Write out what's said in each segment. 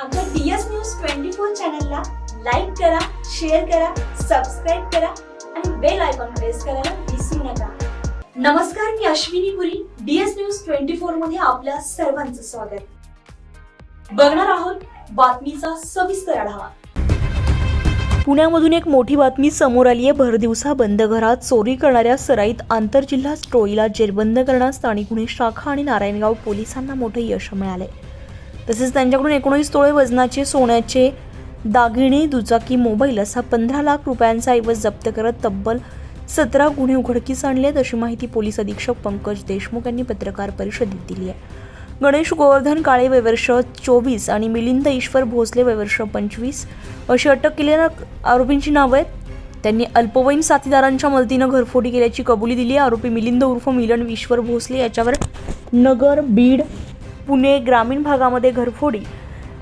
आमच्या DS news twenty four चॅनलला like करा शेअर करा सबस्क्राईब करा आणि बेल आयकॉन प्रेस करायला विसरू नका. नमस्कार मी Ashwini Puri DS news twenty फोरमध्ये आपल्या सर्वांचं स्वागत. बघणार आहोत बातमीचा सविस्तर आढावा. पुण्यामधून एक मोठी बातमी समोर आली आहे. भरदिवसा बंद घरात चोरी करणाऱ्या सराईत आंतरजिल्हा टोळीला जेरबंद करण्यास स्थानिक गुन्हे शाखा आणि नारायणगाव पोलिसांना मोठे यश मिळाले तसेच त्यांच्याकडून एकोणीस तोळे वजनाचे सोन्याचे दागिने दुचाकी मोबाईल असा पंधरा लाख रुपयांचा ऐवज जप्त करत तब्बल सतरा गुन्हे उघडकीस आणले आहेत अशी माहिती पोलीस अधीक्षक पंकज देशमुख यांनी पत्रकार परिषदेत दिली आहे. गणेश गोवर्धन काळे वैवर्ष चोवीस आणि मिलिंद ईश्वर भोसले वैवर्ष पंचवीस अशी अटक केलेल्या आरोपींची नावं आहेत. त्यांनी अल्पवयीन साथीदारांच्या मदतीनं घरफोडी केल्याची कबुली दिली आहे. आरोपी मिलिंद उर्फ मिलन ईश्वर भोसले याच्यावर नगर बीड पुणे ग्रामीण भागामध्ये घरफोडी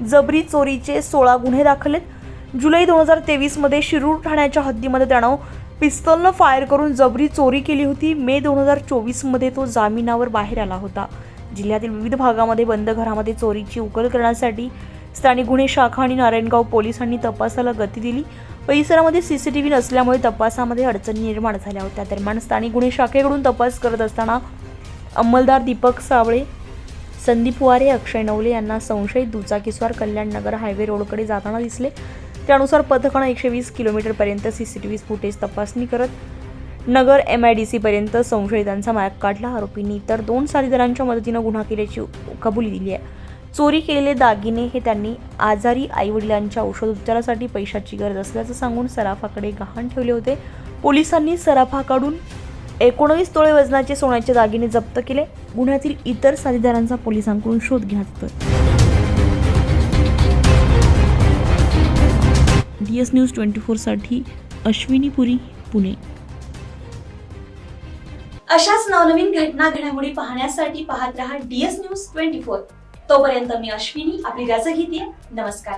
जबरी चोरीचे सोळा गुन्हे दाखल आहेत जुलै दोन हजार तेवीसमध्ये शिरूर ठाण्याच्या हद्दीमध्ये त्यानं पिस्तॉलनं फायर करून जबरी चोरी केली होती. मे दोन हजार चोवीसमध्ये तो जामिनावर बाहेर आला होता. जिल्ह्यातील विविध भागामध्ये बंद घरामध्ये चोरीची उकल करण्यासाठी स्थानिक गुन्हे शाखा आणि नारायणगाव पोलिसांनी तपासाला गती दिली. परिसरामध्ये सी सी टी व्ही नसल्यामुळे तपासामध्ये अडचणी निर्माण झाल्या होत्या. दरम्यान स्थानिक गुन्हे शाखेकडून तपास करत असताना अंमलदार दीपक सावळे संदीप वारे अक्षय नवले यांना संशयित दुचाकीस्वार कल्याण नगर हायवे रोडकडे जाताना दिसले. त्यानुसार पथकानं एकशे वीस किलोमीटरपर्यंत C C T V footage तपासणी करत नगर एम आय डी सीपर्यंत संशयितांचा मार्ग काढला. आरोपींनी इतर दोन साथीदारांच्या मदतीनं गुन्हा केल्याची कबुली दिली आहे. चोरी केलेले दागिने हे त्यांनी आजारी आईवडिलांच्या औषध उपचारासाठी पैशाची गरज असल्याचं सांगून सराफाकडे गहाण ठेवले होते. पोलिसांनी सराफाकडून एकोणवीस तोळे वजनाचे सोन्याचे दागिने जप्त केले. गुन्ह्यातील इतर साथीदारांचा पोलिसांकडून शोध घेण्यात येतोय. डी एस न्यूज ट्वेंटी फोरसाठी अश्विनी पुरी पुणे. अशाच नवनवीन घटना घडामोडी पाहण्यासाठी पाहत रहा डीएस न्यूज ट्वेंटी फोर. तोपर्यंत मी अश्विनी आपली रजा घेते. नमस्कार.